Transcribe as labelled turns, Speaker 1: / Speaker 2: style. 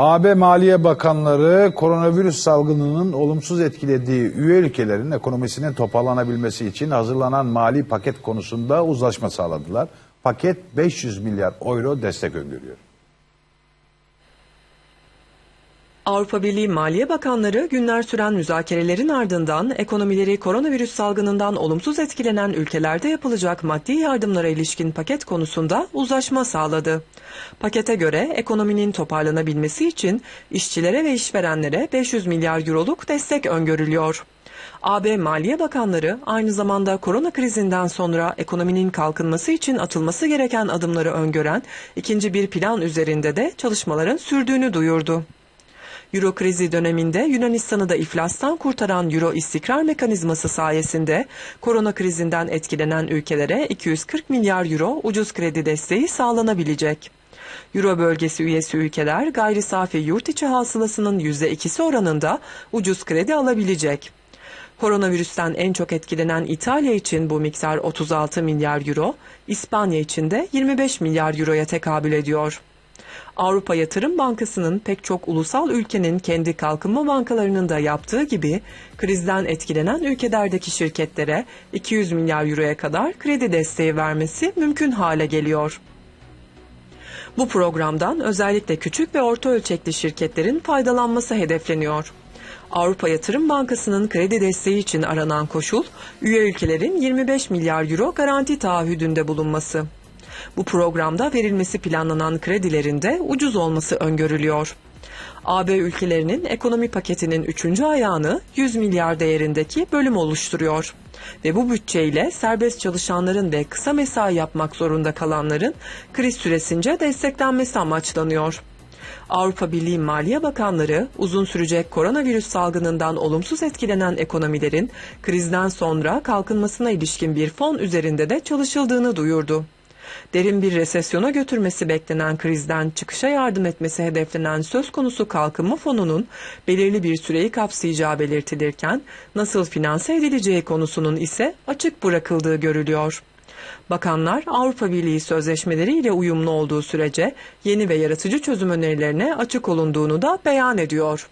Speaker 1: AB Maliye Bakanları koronavirüs salgınının olumsuz etkilediği üye ülkelerin ekonomisinin toparlanabilmesi için hazırlanan mali paket konusunda uzlaşma sağladılar. Paket 500 milyar euro destek öngörüyor.
Speaker 2: Avrupa Birliği Maliye Bakanları günler süren müzakerelerin ardından ekonomileri koronavirüs salgınından olumsuz etkilenen ülkelerde yapılacak maddi yardımlara ilişkin paket konusunda uzlaşma sağladı. Pakete göre ekonominin toparlanabilmesi için işçilere ve işverenlere 500 milyar euroluk destek öngörülüyor. AB Maliye Bakanları aynı zamanda korona krizinden sonra ekonominin kalkınması için atılması gereken adımları öngören ikinci bir plan üzerinde de çalışmaların sürdüğünü duyurdu. Euro krizi döneminde Yunanistan'ı da iflastan kurtaran Euro istikrar mekanizması sayesinde korona krizinden etkilenen ülkelere 240 milyar euro ucuz kredi desteği sağlanabilecek. Euro bölgesi üyesi ülkeler gayri safi yurt içi hasılasının %2'si oranında ucuz kredi alabilecek. Koronavirüsten en çok etkilenen İtalya için bu miktar 36 milyar euro, İspanya için de 25 milyar euroya tekabül ediyor. Avrupa Yatırım Bankası'nın pek çok ulusal ülkenin kendi kalkınma bankalarının da yaptığı gibi krizden etkilenen ülkelerdeki şirketlere 200 milyar euroya kadar kredi desteği vermesi mümkün hale geliyor. Bu programdan özellikle küçük ve orta ölçekli şirketlerin faydalanması hedefleniyor. Avrupa Yatırım Bankası'nın kredi desteği için aranan koşul, üye ülkelerin 25 milyar euro garanti taahhüdünde bulunması. Bu programda verilmesi planlanan kredilerin de ucuz olması öngörülüyor. AB ülkelerinin ekonomi paketinin üçüncü ayağını 100 milyar değerindeki bölüm oluşturuyor. Ve bu bütçeyle serbest çalışanların ve kısa mesai yapmak zorunda kalanların kriz süresince desteklenmesi amaçlanıyor. Avrupa Birliği Maliye Bakanları uzun sürecek koronavirüs salgınından olumsuz etkilenen ekonomilerin krizden sonra kalkınmasına ilişkin bir fon üzerinde de çalışıldığını duyurdu. Derin bir resesyona götürmesi beklenen krizden çıkışa yardım etmesi hedeflenen söz konusu kalkınma fonunun belirli bir süreyi kapsayacağı belirtilirken nasıl finanse edileceği konusunun ise açık bırakıldığı görülüyor. Bakanlar Avrupa Birliği sözleşmeleriyle uyumlu olduğu sürece yeni ve yaratıcı çözüm önerilerine açık olunduğunu da beyan ediyor.